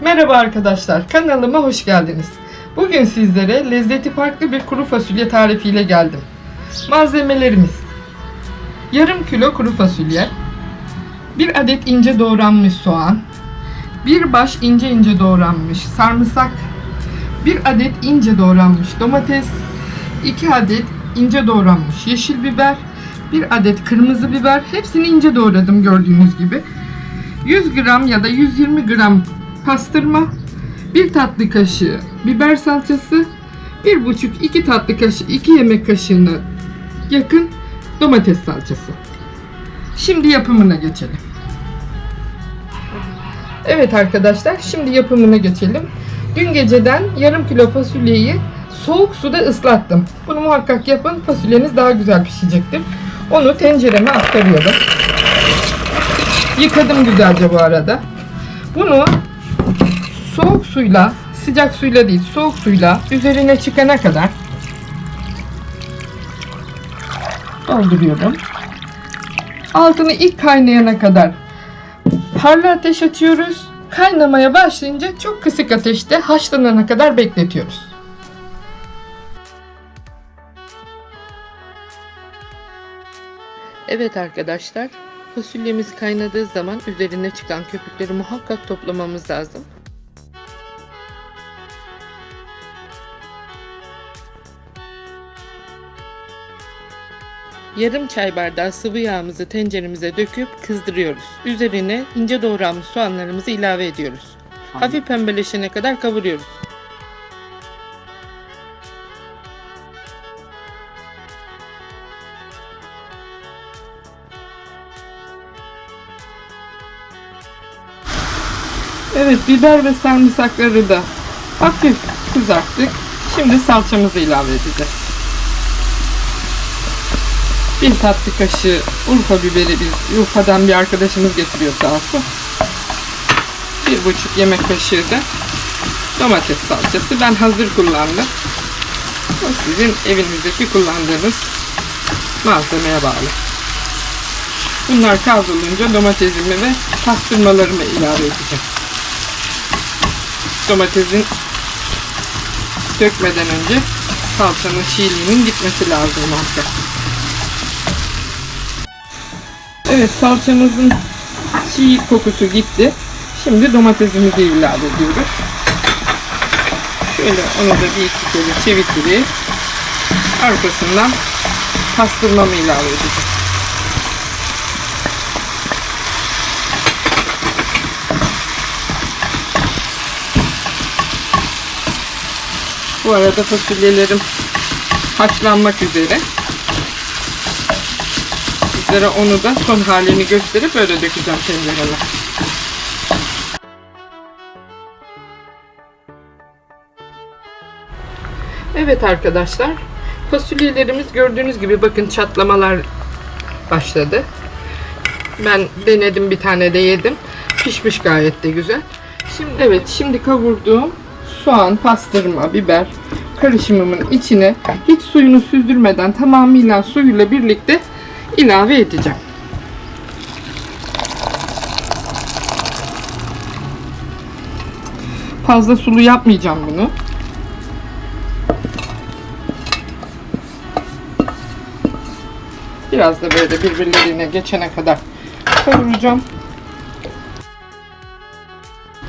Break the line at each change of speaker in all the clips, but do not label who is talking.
Merhaba arkadaşlar, kanalıma hoş geldiniz. Bugün sizlere lezzeti farklı bir kuru fasulye tarifiyle geldim. Malzemelerimiz Yarım kilo kuru fasulye 1 adet ince doğranmış soğan 1 baş ince ince doğranmış sarımsak 1 adet ince doğranmış domates 2 adet ince doğranmış yeşil biber 1 adet kırmızı biber hepsini ince doğradım gördüğünüz gibi 100 gram ya da 120 gram pastırma, 1 tatlı kaşığı biber salçası, 1,5-2 tatlı kaşığı 2 yemek kaşığına yakın domates salçası. Şimdi yapımına geçelim. Evet arkadaşlar, şimdi yapımına geçelim. Dün geceden yarım kilo fasulyeyi soğuk suda ıslattım. Bunu muhakkak yapın, fasulyeniz daha güzel pişecektir. Onu tencereme aktarıyorum. Yıkadım güzelce bu arada. Bunu soğuk suyla, sıcak suyla değil, soğuk suyla üzerine çıkana kadar dolduruyorum. Altını ilk kaynayana kadar parlı ateş açıyoruz. Kaynamaya başlayınca çok kısık ateşte haşlanana kadar bekletiyoruz. Evet arkadaşlar, fasulyemiz kaynadığı zaman üzerine çıkan köpükleri muhakkak toplamamız lazım. Yarım çay bardağı sıvı yağımızı tenceremize döküp kızdırıyoruz. Üzerine ince doğranmış soğanlarımızı ilave ediyoruz. Hafif pembeleşene kadar kavuruyoruz. Evet biber ve sarımsakları da hafif kızarttık. Şimdi salçamızı ilave edeceğiz. Bir tatlı kaşığı Urfa biberi biz Urfa'dan bir arkadaşımız getiriyor sağ. Bir buçuk yemek kaşığı da domates salçası. Ben hazır kullandım. O sizin evinizdeki kullandığınız malzemeye bağlı. Bunlar kavrulunca domatesimi ve pastırmalarımı ilave edeceğim. Domatesin dökmeden önce salçanın çiğliğinin gitmesi lazım muhakkak. Evet salçamızın çiğ kokusu gitti. Şimdi domatesimizi ilave ediyoruz. Şöyle onu da bir iki kere çevirip arkasından pastırmamı ilave edeceğim. Bu arada fasulyelerim haşlanmak üzere. Sizlere onu da son halini gösterip öyle dökeceğim tencereme. Evet arkadaşlar. Fasulyelerimiz gördüğünüz gibi bakın çatlamalar başladı. Ben denedim bir tane de yedim. Pişmiş gayet de güzel. Şimdi evet şimdi kavurduğum soğan, pastırma, biber karışımımın içine hiç suyunu süzdürmeden tamamıyla suyuyla birlikte ilave edeceğim. Fazla sulu yapmayacağım bunu. Biraz da böyle birbirlerine geçene kadar kavuracağım.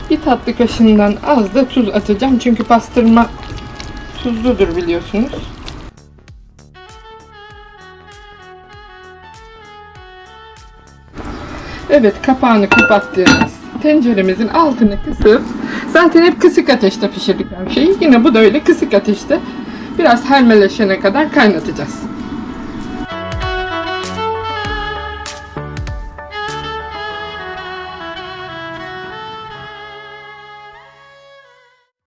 Bir tatlı kaşığından az da tuz atacağım. Çünkü pastırma tuzludur biliyorsunuz. Evet kapağını kapattığımız tenceremizin altını kısıp zaten hep kısık ateşte pişirdik her şeyi. Yine bu da öyle kısık ateşte biraz helmeleşene kadar kaynatacağız.